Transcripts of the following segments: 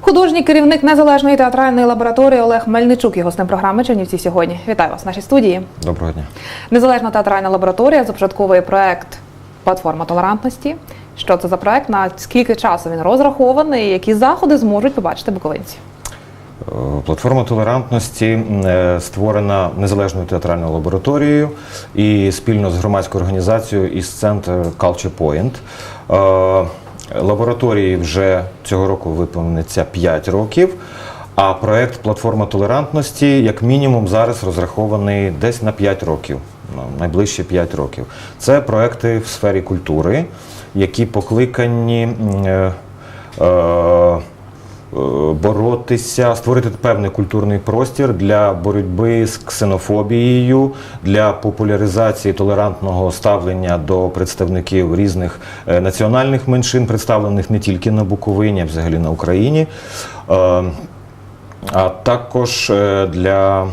Художній керівник незалежної театральної лабораторії Олег Мельничук, його гостем програми Чернівці сьогодні. Вітаю вас в нашій студії. Доброго дня. Незалежна театральна лабораторія започатковує проект Платформа толерантності. Що це за проект? На скільки часу він розрахований? Які заходи зможуть побачити буковинці? Е, Платформа толерантності е, створена незалежною театральною лабораторією і спільно з громадською організацією із центр Culture Point. Лабораторії вже цього року виповниться 5 років. А проект Платформа толерантності, як мінімум, зараз розрахований десь на 5 років, найближче 5 років. Це проекти в сфері культури, які покликані. е, е, боротися, створити певний культурний простір для боротьби з ксенофобією, для популяризації толерантного ставлення до представників різних е, національних меншин, представлених не тільки на Буковині, а взагалі на Україні. Е, а також е, для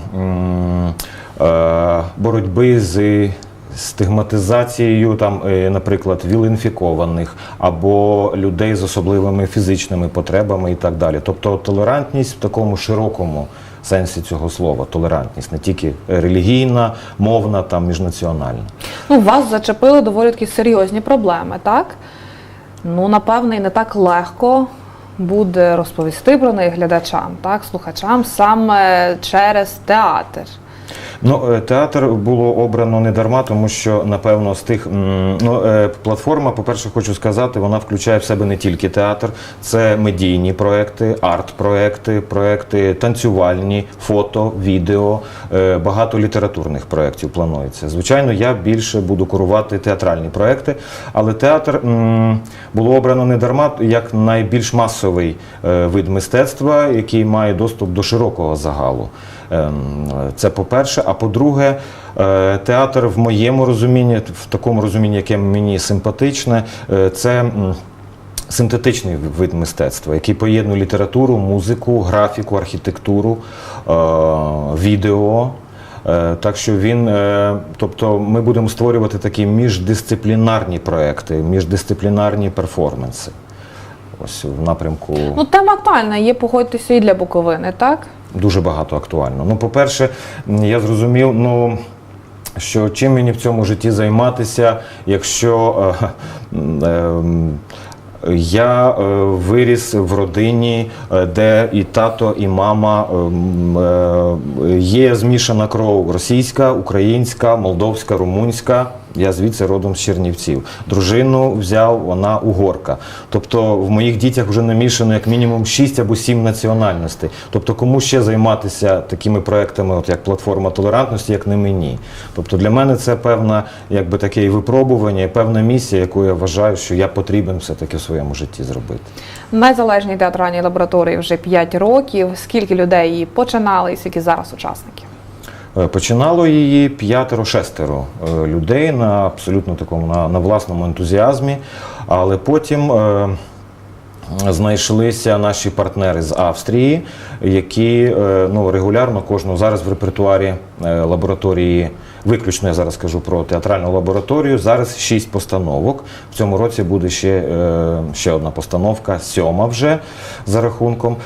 боротьби з стигматизацією, там, е, наприклад, віл-інфікованих або людей з особливими фізичними потребами і так далі. Тобто толерантність в такому широкому сенсі цього слова, толерантність, не тільки релігійна, мовна, там, міжнаціональна. Ну, вас зачепили доволі такі серйозні проблеми, так? Ну, напевне, і не так легко буде розповісти про них глядачам, так, слухачам саме через театр. Ну, е, театр було обрано не дарма, тому що напевно з тих ну, е, платформа, по-перше, хочу сказати, вона включає в себе не тільки театр, це медійні проекти, арт-проекти, проекти танцювальні, фото, відео, е, багато літературних проєктів планується. Звичайно, я більше буду курувати театральні проекти, але театр було обрано не дарма як найбільш масовий вид мистецтва, який має доступ до широкого загалу. Ем, Це по-перше. А по-друге, е, театр в моєму розумінні, в такому розумінні, яке мені симпатичне, е, це синтетичний вид мистецтва, який поєднує літературу, музику, графіку, архітектуру, е, відео. Так що він, тобто ми будемо створювати такі міждисциплінарні проекти, міждисциплінарні перформанси. Ось в напрямку. Ну, тема актуальна, є, погодьтеся, і для Буковини, так? Дуже багато актуально. Ну, по-перше, я зрозумів, ну. Що чим мені в цьому житті займатися, якщо е, е, я е, виріс в родині, е, де і тато, і мама е, е, є змішана кров російська, українська, молдовська, румунська. Я звідси родом з Чернівців. Дружину взяв, вона угорка. Тобто в моїх дітях вже намішано як мінімум 6 або 7 національностей. Тобто, кому ще займатися такими проектами, от як платформа толерантності, як не мені. Тобто для мене це певна, якби таке випробування, певна місія, яку я вважаю, що я потрібен все-таки в своєму житті зробити. Незалежній театральній лабораторії вже 5 років. Скільки людей її починали і скільки зараз учасників? Е, Починало її п'ятеро-шестеро е, людей на абсолютно такому на, на власному ентузіазмі, але потім. е, Знайшлися наші партнери з Австрії, які ну, регулярно кожного зараз в репертуарі лабораторії, виключно я зараз кажу про театральну лабораторію. Зараз шість постановок. В цьому році буде ще, ще одна постановка, сьома вже за рахунком.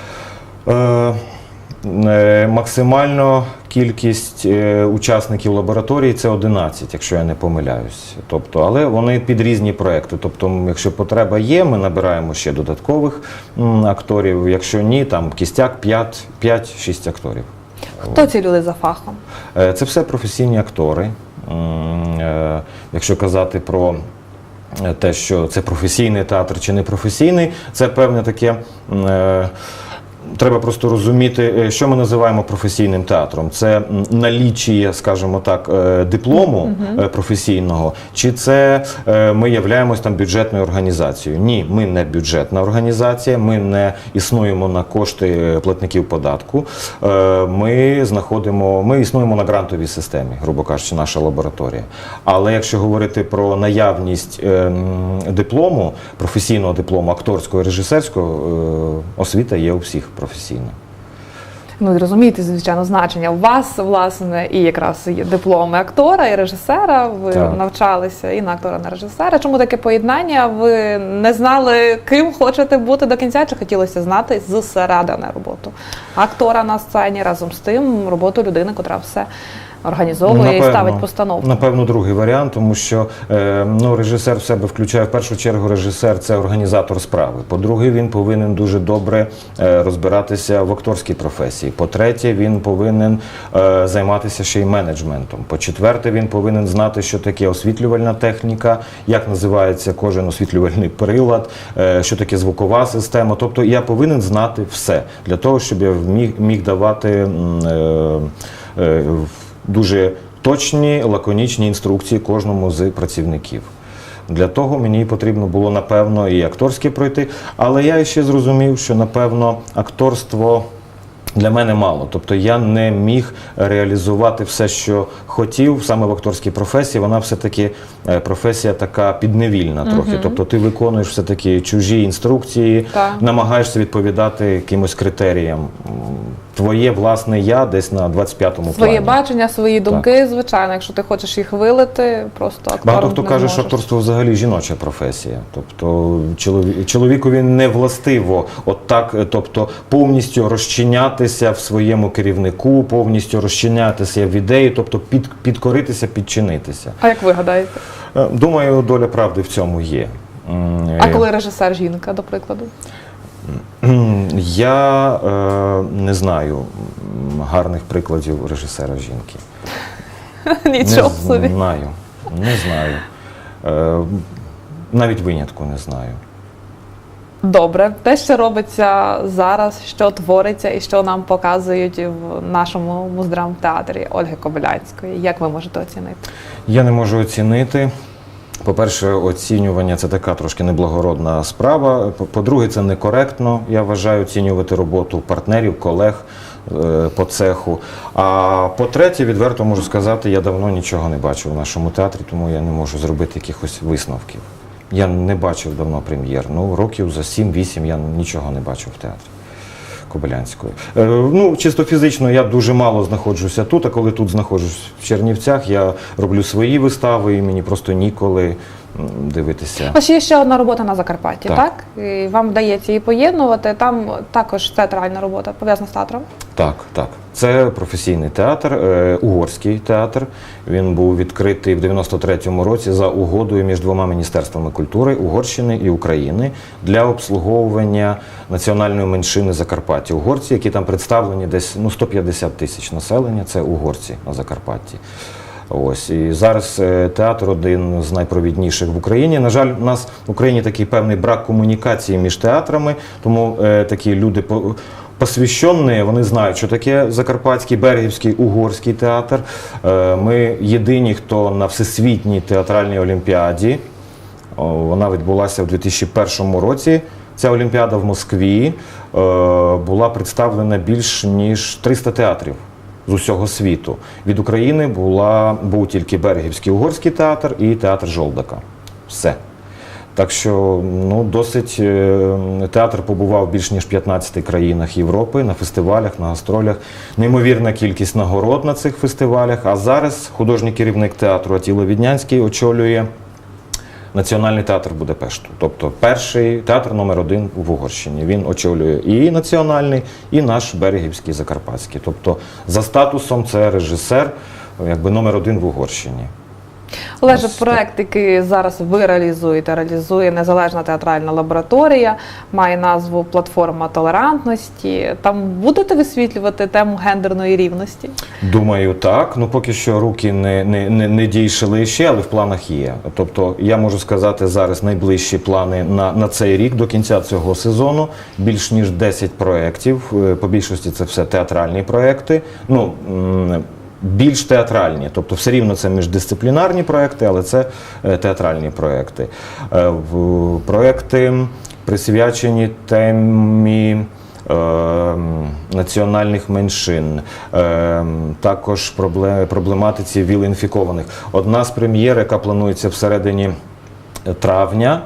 Е, Максимально кількість е, учасників лабораторії це 11, якщо я не помиляюсь. Тобто, але вони під різні проекти. Тобто, якщо потреба є, ми набираємо ще додаткових акторів. Якщо ні, там кістяк 5 5-6 акторів. Хто ці люди за фахом? Е, Це все професійні актори. Якщо казати про те, що це професійний театр чи не професійний, це певне таке. Треба просто розуміти, е, що ми називаємо професійним театром. Це налічіє, скажімо так, е, диплому е, професійного, чи це ми являємось там бюджетною організацією? Ні, ми не бюджетна організація, ми не існуємо на кошти платників податку. Ми знаходимо, ми існуємо на грантовій системі, грубо кажучи, наша лабораторія. Але якщо говорити про наявність диплому, професійного диплому, акторського режисерського, освіта є у всіх професійно. Ну розумієте, звичайно, значення. У вас, власне, і якраз є дипломи актора і режисера. Ви Так. навчалися і на актора, і на режисера. Чому таке поєднання? Ви не знали, ким хочете бути до кінця, чи хотілося знати зсередини роботу актора на сцені разом з тим роботу людини, котра все організовує і ставить постановку. Напевно, другий варіант, тому що е, ну, режисер в себе включає в першу чергу режисер це організатор справи. По-друге, він повинен дуже добре е, розбиратися в акторській професії. По-третє, він повинен е, займатися ще й менеджментом. По-четверте, він повинен знати, що таке освітлювальна техніка, як називається кожен освітлювальний прилад, що таке звукова система. Тобто я повинен знати все для того, щоб я міг, міг давати. Е, е, дуже точні, лаконічні інструкції кожному з працівників. Для того мені потрібно було напевно і акторське пройти, але я ще зрозумів, що напевно акторство. Для мене мало, тобто я не міг реалізувати все, що хотів саме в акторській професії. Вона все-таки е, професія така підневільна трохи. Тобто ти виконуєш все таки чужі інструкції, Так. намагаєшся відповідати якимось критеріям. Твоє власне я десь на 25-му Своє бачення, свої думки, звичайно, якщо ти хочеш їх вилити, просто актором Багато хто не каже, що зможеш. акторство взагалі жіноча професія. Тобто чолові- чоловікові не властиво от так, е, тобто повністю розчинятися в своєму керівнику, повністю розчинятися в ідеї, тобто під, підкоритися, підчинитися. А як ви гадаєте? Е, Думаю, доля правди в цьому є. А е, коли режисер жінка, до прикладу? Я е, не знаю гарних прикладів режисера жінки. Нічого не знаю. Не знаю. Е, навіть винятку не знаю. Добре, те, що робиться зараз, що твориться і що нам показують в нашому муздрамтеатрі Ольги Кобилянської. Як ви можете оцінити? Я не можу оцінити. По-перше, оцінювання це така трошки неблагородна справа. По- По-друге, це некоректно. Я вважаю оцінювати роботу партнерів, колег е, по цеху. А по-третє, відверто можу сказати, я давно нічого не бачив в нашому театрі, тому я не можу зробити якихось висновків. Я не бачив давно прем'єр. Ну, років за 7-8 я нічого не бачив в театрі. Кобилянської. Е, ну, чисто фізично я дуже мало знаходжуся тут, а коли тут знаходжусь в Чернівцях, я роблю свої вистави і мені просто ніколи дивитися. Вас є ще одна робота на Закарпатті, Так. так? І вам вдається її поєднувати. Там також театральна робота пов'язана з театром. Так, так. Це професійний театр, е, угорський театр. Він був відкритий в 93-му році за угодою між двома міністерствами культури Угорщини і України для обслуговування національної меншини Закарпаття. Угорці, які там представлені десь ну 150 тисяч населення. Це угорці на Закарпатті. Ось і зараз е, театр один з найпровідніших в Україні. На жаль, у нас в Україні такий певний брак комунікації між театрами, тому е, такі люди по- посвящені, вони знають, що таке Закарпатський, Бергівський, Угорський театр. Е, Ми єдині, хто на всесвітній театральній олімпіаді. Вона відбулася в 2001 році. Ця олімпіада в Москві була представлена більш ніж 300 театрів з усього світу. Від України була, був тільки Бергівський угорський театр і театр Жолдака. Все. Так що ну, досить е, театр побував більш ніж 15 країнах Європи на фестивалях, на гастролях. Неймовірна кількість нагород на цих фестивалях. А зараз художній керівник театру Атіло Віднянський очолює Національний театр Будапешту, тобто перший театр номер один в Угорщині. Він очолює і національний, і наш Берегівський Закарпатський. Тобто за статусом це режисер, якби номер один в Угорщині. Олеже, проект, який зараз ви реалізуєте, реалізує незалежна театральна лабораторія, має назву Платформа толерантності. Там будете висвітлювати тему гендерної рівності? Думаю, так. Ну поки що руки не, не, не, не дійшли ще, але в планах є. Тобто, я можу сказати зараз найближчі плани на, на цей рік до кінця цього сезону. Більш ніж 10 проєктів. Е, По більшості це все театральні проєкти. Ну, більш театральні, тобто все рівно це міждисциплінарні проекти, але це е, театральні проекти. Е, Проекти присвячені темі е, національних меншин, також проблематиці віл-інфікованих. Одна з прем'єр, яка планується всередині травня.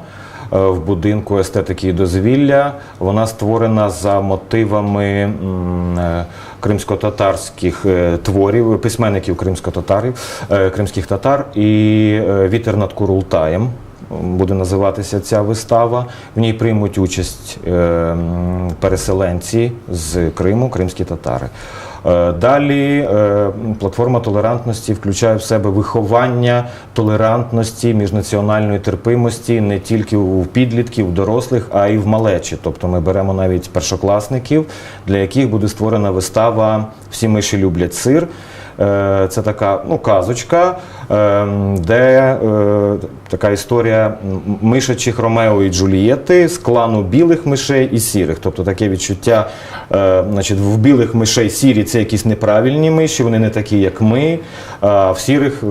В будинку естетики і дозвілля. Вона створена за мотивами е, кримсько-татарських е, творів, письменників кримсько-татарів, е, кримських татар і е, Вітер над Курултаєм. Буде називатися ця вистава. В ній приймуть участь е, переселенці з Криму, кримські татари. Е, Далі е, платформа толерантності включає в себе виховання толерантності, міжнаціональної терпимості не тільки у підлітків, у дорослих, а й в малечі. Тобто ми беремо навіть першокласників, для яких буде створена вистава Всі миші люблять сир. Е, Це така ну, казочка, е, де е, така історія мишачих Ромео і Джулієти з клану білих мишей і сірих. Тобто таке відчуття, е, значить, в білих мишей сірі це якісь неправильні миші, вони не такі, як ми, а в сірих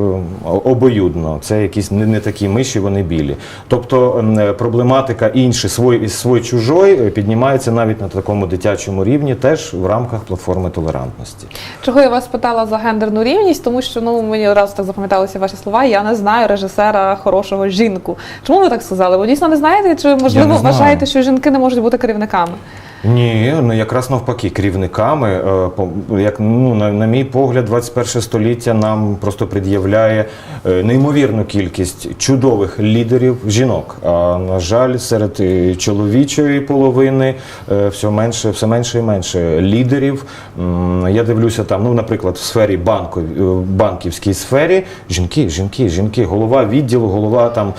обоюдно. Це якісь не, такі миші, вони білі. Тобто е, проблематика інший, свой, свой чужой піднімається навіть на такому дитячому рівні, теж в рамках платформи толерантності. Чого я вас питала за гендерну рівність, тому що ну мені одразу так запам'яталися ваші слова. Я не знаю режисера хорошого жінку. Чому ви так сказали? Ви дійсно не знаєте? Чи можливо вважаєте, що жінки не можуть бути керівниками? Ні, ну якраз навпаки, керівниками, е, як ну на, на мій погляд, 21 століття нам просто пред'являє е, неймовірну кількість чудових лідерів жінок. А на жаль, серед е, чоловічої половини все менше, все менше і менше лідерів. Я дивлюся там, ну, наприклад, в сфері банку, банківській сфері жінки, жінки, жінки, голова відділу, голова там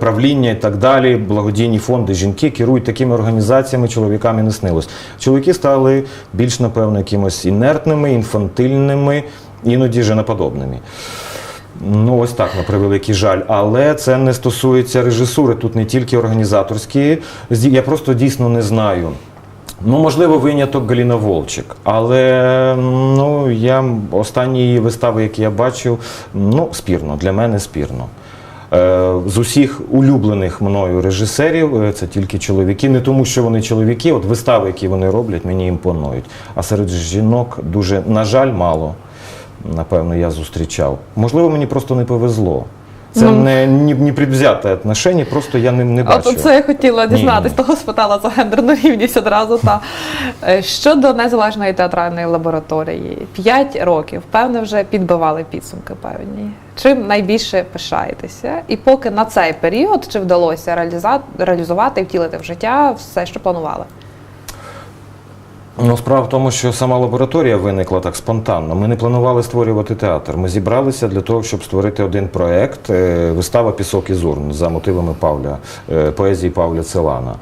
правління і так далі, благодійні фонди, жінки керують такими організаціями, чоловікам і не снилось. Чоловіки стали більш, напевно, якимось інертними, інфантильними, іноді женоподобними. Ну, ось так, на превеликий жаль. Але це не стосується режисури. Тут не тільки організаторські. Я просто дійсно не знаю. Ну, можливо, виняток Галіна Волчик, але ну, я останні вистави, які я бачив, ну, спірно, для мене спірно. Е, З усіх улюблених мною режисерів е, це тільки чоловіки. Не тому, що вони чоловіки, от вистави, які вони роблять, мені імпонують. А серед жінок дуже, на жаль, мало, напевно, я зустрічав. Можливо, мені просто не повезло. Це Ну. не, не, не предвзяте отношення, просто я не, не бачу. От це я хотіла Ні, дізнатись, ні. того спитала за гендерну рівність одразу. Та Е, щодо незалежної театральної лабораторії, п'ять років, певне, вже підбивали підсумки певні. Чим найбільше пишаєтеся? І поки на цей період чи вдалося реалізувати і втілити в життя все, що планували? Ну, справа в тому, що сама лабораторія виникла так спонтанно. Ми не планували створювати театр. Ми зібралися для того, щоб створити один проект е, вистава Пісок і Зурн за мотивами Павля, е, поезії Павля Целана.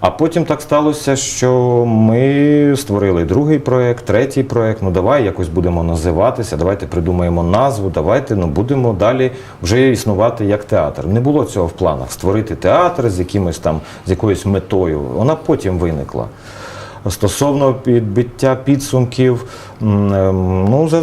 А потім так сталося, що ми створили другий проект, третій проект. Ну давай якось будемо називатися, давайте придумаємо назву, давайте ну будемо далі вже існувати як театр. Не було цього в планах створити театр з якимось там з якоюсь метою. Вона потім виникла. Стосовно підбиття підсумків, ем, ну за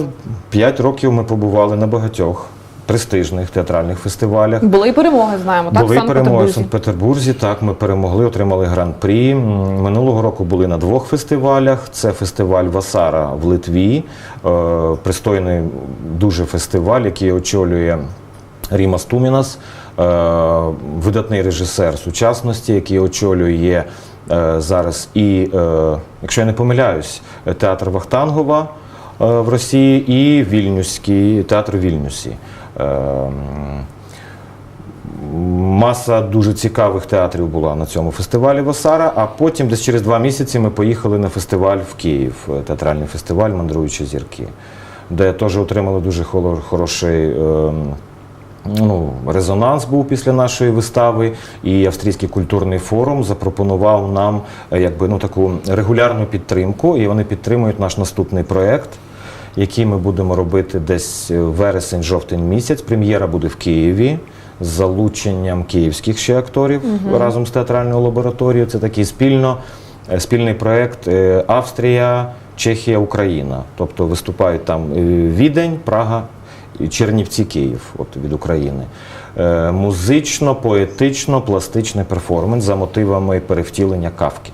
5 років ми побували на багатьох престижних театральних фестивалях. Були і перемоги, знаємо, так? Були перемоги в Санкт-Петербурзі. Санкт-Петербурзі. Так, ми перемогли, отримали гран-прі. Минулого року були на двох фестивалях. Це фестиваль Васара в Литві, е, пристойний дуже фестиваль, який очолює Ріма Стумінас, видатний режисер сучасності, який очолює е, зараз і, е, якщо я не помиляюсь, театр Вахтангова е, в Росії і Вільнюський театр Вільнюсі. Е, Маса дуже цікавих театрів була на цьому фестивалі Васара, а потім, десь через два місяці, ми поїхали на фестиваль в Київ, е, театральний фестиваль Мандруючі зірки, де теж отримали дуже хороший. Ну, резонанс був після нашої вистави, і Австрійський культурний форум запропонував нам е, якби ну таку регулярну підтримку, і вони підтримують наш наступний проект, який ми будемо робити десь е, вересень-жовтень місяць. Прем'єра буде в Києві з залученням київських ще акторів разом з театральною лабораторією. Це такий спільно, е, спільний проект Австрія, Чехія, Україна. Тобто виступають там Відень, Прага. Чернівці Київ, от від України. Е, музично, поетично, пластичний перформанс за мотивами перевтілення кавки.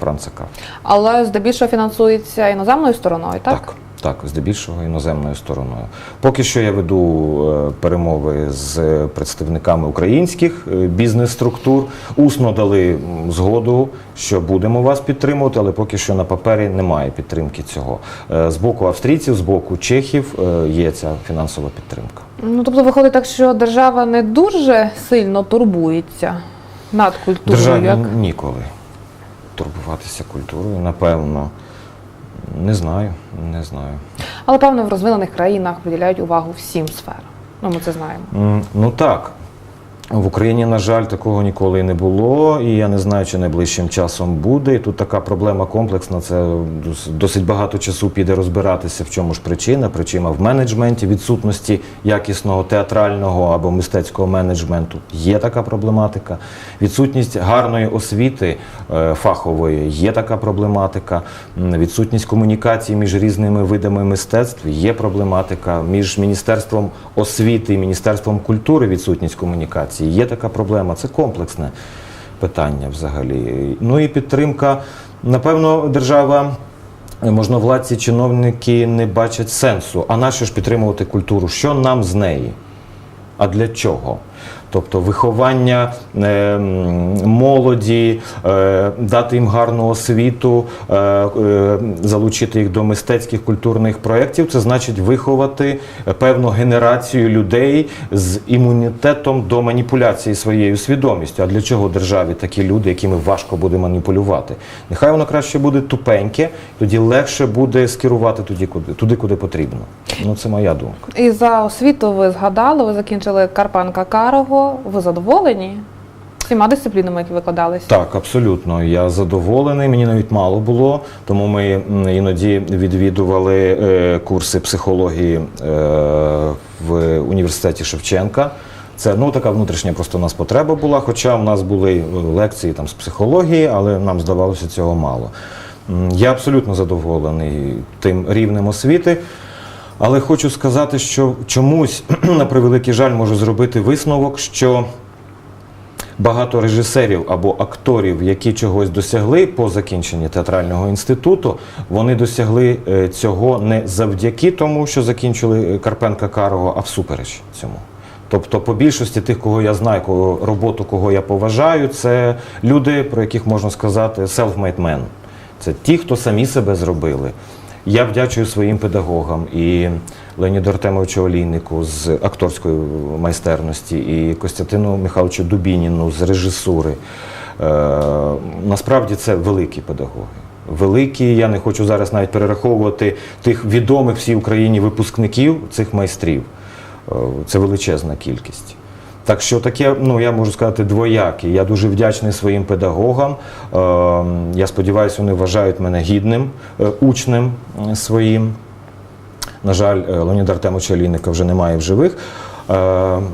Франца Кавки. Але здебільшого фінансується іноземною стороною, так? Так, Так, здебільшого іноземною стороною. Поки що я веду е, перемови з представниками українських е, бізнес-структур. Усно дали згоду, що будемо вас підтримувати, але поки що на папері немає підтримки цього. Е, З боку австрійців, з боку чехів є ця фінансова підтримка. Ну тобто виходить так, що держава не дуже сильно турбується над культурою. Державі як... ніколи турбуватися культурою, напевно. Не знаю, не знаю. Але певно в розвинених країнах приділяють увагу всім сферам. Ну, ми це знаємо. Ну так. В Україні, на жаль, такого ніколи не було, і я не знаю, чи найближчим часом буде. І тут така проблема комплексна. Це досить багато часу піде розбиратися, в чому ж причина. Причина в менеджменті, відсутності якісного театрального або мистецького менеджменту. Є така проблематика. Відсутність гарної освіти е, фахової є така проблематика. Відсутність комунікації між різними видами мистецтв є проблематика. Між міністерством освіти і міністерством культури відсутність комунікації. Є така проблема. Це комплексне питання взагалі. Ну і підтримка. Напевно, держава. можна Можновладці, чиновники не бачать сенсу. А нащо ж підтримувати культуру? Що нам з неї? А для чого? Тобто виховання е, молоді, е, дати їм гарну освіту, е, залучити їх до мистецьких культурних проєктів, це значить виховати певну генерацію людей з імунітетом до маніпуляції своєю свідомістю. А для чого державі такі люди, якими важко буде маніпулювати? Нехай воно краще буде тупеньке, тоді легше буде скерувати туди, куди, туди, куди потрібно. Ну, це моя думка. І за освіту ви згадали, ви закінчили Карпенка Карого. Ви задоволені всіма дисциплінами, які викладались? Так, абсолютно. Я задоволений. Мені навіть мало було, тому ми іноді відвідували е, курси психології е, в університеті Шевченка. Це ну така внутрішня просто у нас потреба була. Хоча в нас були е, лекції там з психології, але нам здавалося цього мало. Я абсолютно задоволений тим рівнем освіти. Але хочу сказати, що чомусь, на превеликий жаль, можу зробити висновок, що багато режисерів або акторів, які чогось досягли по закінченні театрального інституту, вони досягли е, цього не завдяки тому, що закінчили е, Карпенка Карого, а всупереч цьому. Тобто, по більшості тих, кого я знаю, кого, роботу, кого я поважаю, це люди, про яких можна сказати self-made men. Це ті, хто самі себе зробили. Я вдячую своїм педагогам і Леоніду Артемовичу Олійнику з акторської майстерності, і Костянтину Михайловичу Дубініну з режисури. Е, насправді це великі педагоги. Великі, я не хочу зараз навіть перераховувати тих відомих всій Україні випускників цих майстрів. Е, Це величезна кількість. Так що таке, ну я можу сказати, двояке. Я дуже вдячний своїм педагогам. Е, Я сподіваюся, вони вважають мене гідним е, учнем е, своїм. На жаль, е, Леоніда Артемовича Лінника вже немає в живих. Е,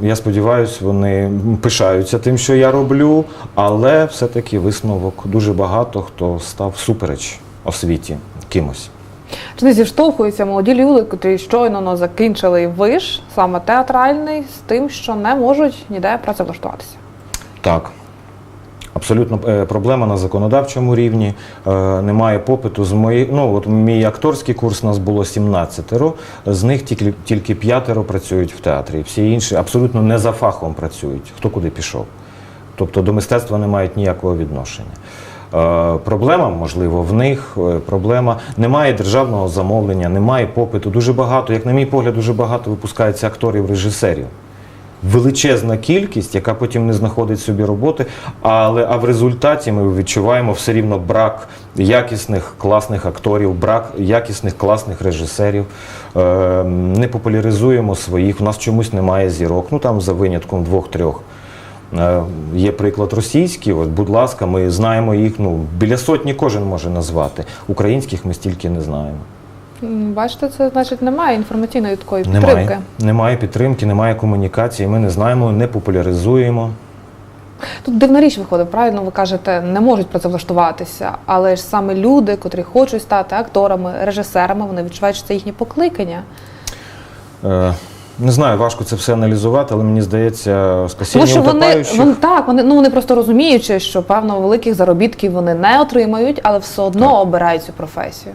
Я сподіваюся, вони пишаються тим, що я роблю, але все-таки висновок дуже багато хто став супереч освіті кимось. Чи не зіштовхуються молоді люди, які щойно ну, закінчили виш, саме театральний, з тим, що не можуть ніде працевлаштуватися? Так. Абсолютно е, проблема на законодавчому рівні. Е, Немає попиту з мої, ну от мій акторський курс у нас було 17, з них тільки тільки п'ятеро працюють в театрі. Всі інші абсолютно не за фахом працюють. Хто куди пішов. Тобто до мистецтва не мають ніякого відношення. Е, Проблема, можливо, в них е, проблема немає державного замовлення, немає попиту. Дуже багато, як на мій погляд, дуже багато випускається акторів, режисерів величезна кількість, яка потім не знаходить собі роботи, але а в результаті ми відчуваємо все рівно брак якісних класних акторів, брак якісних класних режисерів. Е, не популяризуємо своїх. У нас чомусь немає зірок. Ну там за винятком двох-трьох. Е, Є приклад російський, от, будь ласка, ми знаємо їх. Ну біля сотні кожен може назвати. Українських ми стільки не знаємо. Бачите, це значить немає інформаційної такої підтримки. Немає, немає підтримки, немає комунікації. Ми не знаємо, не популяризуємо. Тут дивна річ виходить, правильно ви кажете, не можуть працевлаштуватися, але ж саме люди, котрі хочуть стати акторами, режисерами, вони відчувають, що це їхнє покликання. Е, Не знаю, важко це все аналізувати, але мені здається, спасіння Тому що вони, утопаючих. вони так, вони ну вони просто розуміючи, що певно великих заробітків вони не отримають, але все одно обирають цю професію.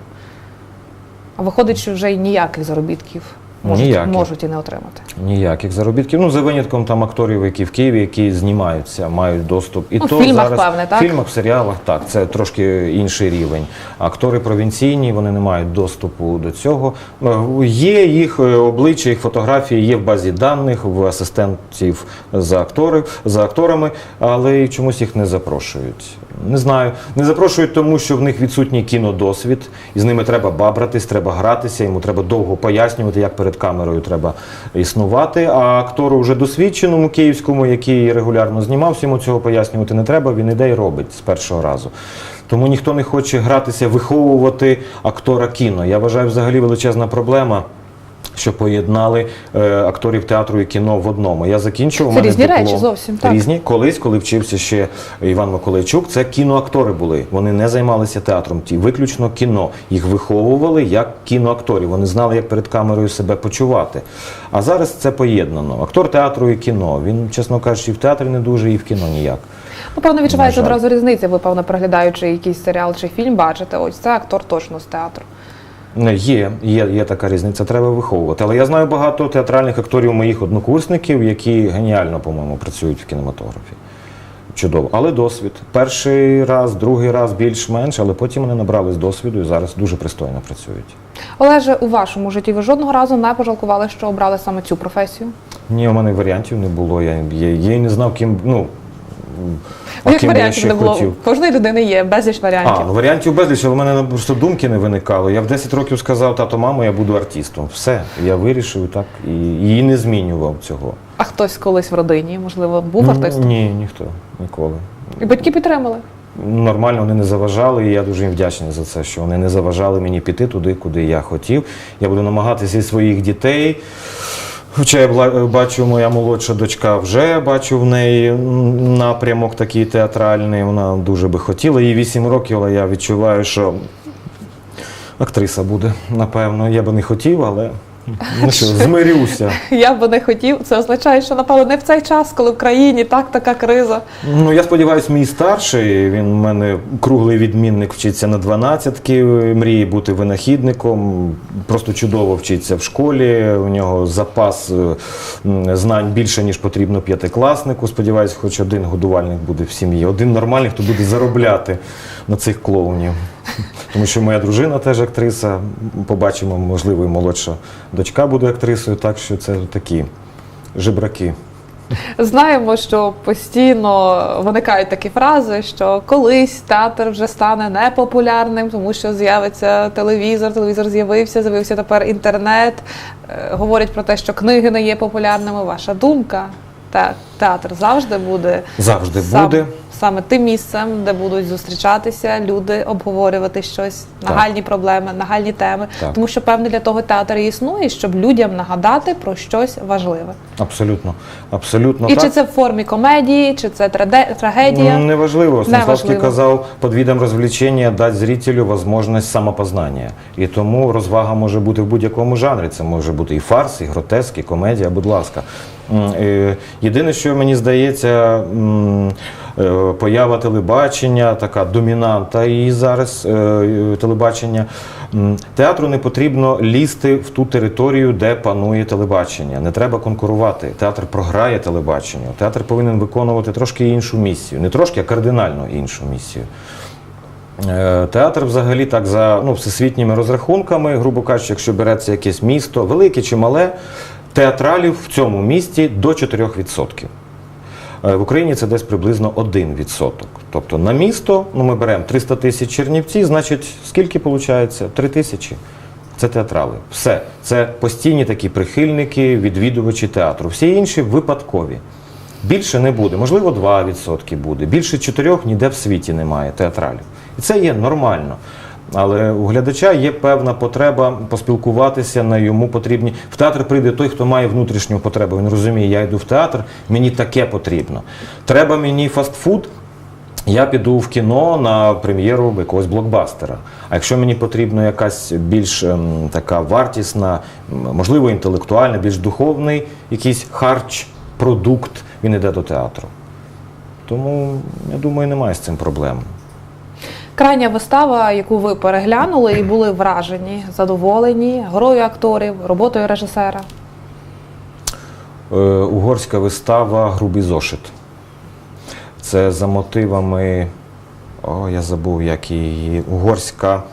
А виходить, що вже й ніяких заробітків можуть, Ніяких. можуть і не отримати. Ніяких заробітків. Ну, за винятком там акторів, які в Києві, які знімаються, мають доступ. І Ну, в то фільмах, зараз, певне, так? В фільмах, в серіалах, так, це трошки інший рівень. Актори провінційні, вони не мають доступу до цього. Е, Є їх е, обличчя, їх фотографії є в базі даних, в асистентів за, актори, за акторами, але чомусь їх не запрошують. Не знаю. Не запрошують, тому що в них відсутній кінодосвід, і з ними треба бабратись, треба гратися, йому треба довго пояснювати, як перед камерою треба існувати. А актору вже досвідченому київському, який регулярно знімався, йому цього пояснювати не треба, він іде і робить з першого разу. Тому ніхто не хоче гратися, виховувати актора кіно. Я вважаю, взагалі величезна проблема. Що поєднали е, акторів театру і кіно в одному. Я закінчив. у Це мене різні диплом. речі зовсім, так. Різні. Колись, коли вчився ще Іван Миколайчук, це кіноактори були. Вони не займалися театром, ті виключно кіно. Їх виховували як кіноакторів. Вони знали, як перед камерою себе почувати. А зараз це поєднано. Актор театру і кіно. Він, чесно кажучи, і в театрі не дуже, і в кіно ніяк. Ну, певно, відчувається одразу різниця. Ви, певно, переглядаючи якийсь серіал чи фільм, бачите, ось це актор точно з театру. Не, Є, є, є така різниця, треба виховувати. Але я знаю багато театральних акторів моїх однокурсників, які геніально, по-моєму, працюють в кінематографі. Чудово. Але досвід. Перший раз, другий раз більш-менш, але потім вони набрались досвіду і зараз дуже пристойно працюють. Олеже, у вашому житті ви жодного разу не пожалкували, що обрали саме цю професію? Ні, у мене варіантів не було. Я, я, я не знав, ким. Ну, Ну, як варіантів не було? хотів. Кожної людини є безліч А, варіантів. ну варіантів безліч, але в мене просто думки не виникало. Я в 10 років сказав, тато, мамо, я буду артистом. Все, я вирішив так і, і не змінював цього. А хтось колись в родині, можливо, був артистом? Ні, ніхто ніколи. І батьки підтримали. Нормально вони не заважали, і я дуже їм вдячний за це, що вони не заважали мені піти туди, куди я хотів. Я буду намагатися і своїх дітей. Хоча я бачу, моя молодша дочка вже бачу в неї напрямок такий театральний. Вона дуже би хотіла. Їй 8 років, але я відчуваю, що актриса буде, напевно. Я би не хотів, але ну що, змирюся. Я би не хотів. Це означає, що напевно не в цей час, коли в країні так така криза. Ну, я сподіваюся, мій старший, він у мене круглий відмінник вчиться на 12-ки, мріє бути винахідником, просто чудово вчиться в школі. У нього запас е, знань більше, ніж потрібно п'ятикласнику. Сподіваюся, хоч один годувальник буде в сім'ї. Один нормальний, хто буде заробляти на цих клоунів. Тому що моя дружина теж актриса. Побачимо, можливо, і молодша дочка буде актрисою, так що це такі жебраки. Знаємо, що постійно виникають такі фрази, що колись театр вже стане непопулярним, тому що з'явиться телевізор, телевізор з'явився, з'явився тепер інтернет. Е, Говорять про те, що книги не є популярними. Ваша думка? Те- Театр завжди буде Завжди сам- буде. Саме тим місцем, де будуть зустрічатися люди, обговорювати щось, нагальні проблеми, нагальні теми. Так. Тому що певне для того театр і існує, щоб людям нагадати про щось важливе. Абсолютно. Абсолютно І так. чи це в формі комедії, чи це трагедія? Ну, Неважливо. Станиславський Неважливо. казав, под видом развлечения дать зрителю возможность самопознання. І тому розвага може бути в будь-якому жанрі. Це може бути і фарс, і гротеск, і комедія, будь ласка. Е, Єдине, що мені здається, е, поява телебачення, така домінанта і зараз е, е, телебачення. Театру не потрібно лізти в ту територію, де панує телебачення. Не треба конкурувати. Театр програє телебаченню. Театр повинен виконувати трошки іншу місію. Не трошки, а кардинально іншу місію. Е, Театр взагалі так за ну, всесвітніми розрахунками, грубо кажучи, якщо береться якесь місто, велике чи мале, театралів в цьому місті до 4%. Е, В Україні це десь приблизно 1%. Тобто на місто, ну ми беремо 300 тисяч чернівці, значить скільки виходить? 3 тисячі. Це театрали. Все. Це постійні такі прихильники, відвідувачі театру. Всі інші випадкові. Більше не буде, можливо, 2% буде. Більше 4 ніде в світі немає театралів. І це є нормально. Але у глядача є певна потреба поспілкуватися на йому потрібні. В театр прийде той, хто має внутрішню потребу. Він розуміє, я йду в театр, мені таке потрібно. Треба мені фастфуд, я піду в кіно на прем'єру якогось блокбастера. А якщо мені потрібна якась більш ем, така вартісна, можливо, інтелектуальна, більш духовний якийсь харч, продукт, він йде до театру. Тому я думаю, немає з цим проблем. Крайня вистава, яку ви переглянули і були вражені, задоволені грою акторів, роботою режисера. Е, Угорська вистава Грубий зошит. Це за мотивами. О, я забув, як її. Угорська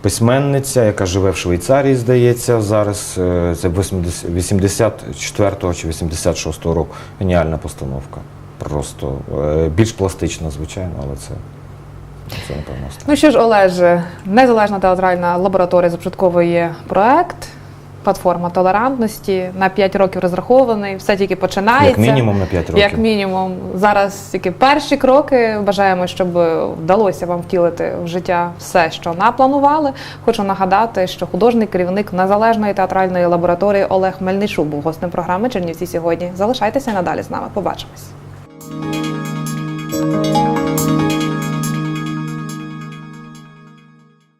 письменниця, яка живе в Швейцарії, здається, зараз. Е, Це 84-го чи 86-го року. Геніальна постановка. Просто е, більш пластична, звичайно, але це, це напевно. останнє. Ну що ж, Олеже, незалежна театральна лабораторія започатковує проект. Платформа толерантності на 5 років розрахований, все тільки починається. Як мінімум на 5 років. Як мінімум, зараз тільки перші кроки. Бажаємо, щоб вдалося вам втілити в життя все, що напланували. Хочу нагадати, що художник, керівник незалежної театральної лабораторії Олег Мельничук був гостем програми Чернівці сьогодні. Залишайтеся надалі з нами. Побачимось.